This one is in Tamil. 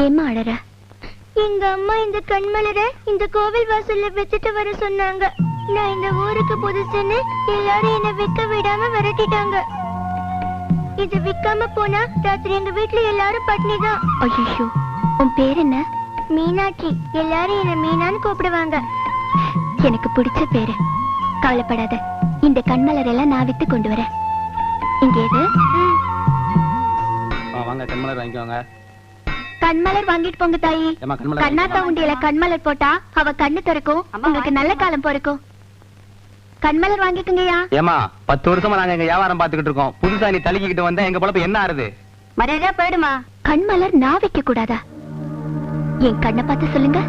ஏமா அழற? எங்க அம்மா இந்த கண்மலரை இந்த கோவில் வாசல்ல வச்சுட்டு வர சொன்னாங்க. நான் இந்த ஊருக்கு புதுசுன்னு எல்லாரும் என்ன விற்க விடாம விரட்டிட்டாங்க. இது விக்காம போனா ராத்திரி எங்க வீட்ல எல்லாரும் பட்னி தான். ஐயோ உன் பேர் என்ன? மீனாட்சி. எல்லாரும் என்ன மீனான்னு கூப்பிடுவாங்க. எனக்கு பிடிச்ச பேரு. கவலைப்படாத இந்த கண்மலர் எல்லாம் நான் வித்து கொண்டு வரேன். இங்க வாங்க கண்மலர் வாங்கிக்கோங்க. கண்மலர் வாங்கிட்டு போங்க தாயி. கண்ணாத்தா உண்டியல கண்மலர் போட்டா அவ கண்ணு திறக்கும். உங்களுக்கு நல்ல காலம் பிறக்கும். கண்மலர் வாங்கிக்கங்கய்யா ஏமா பத்து வருஷமா நாங்க எங்க வியாபாரம் பாத்துக்கிட்டு இருக்கோம். புதுசா நீ தள்ளிக்கிட்டு வந்தா எங்க பொழப்பு என்ன ஆறுது? மரியாதையா போயிடுமா? கண்மலர் நான் வைக்க கூடாதா என் கண்ணை பார்த்து சொல்லுங்க.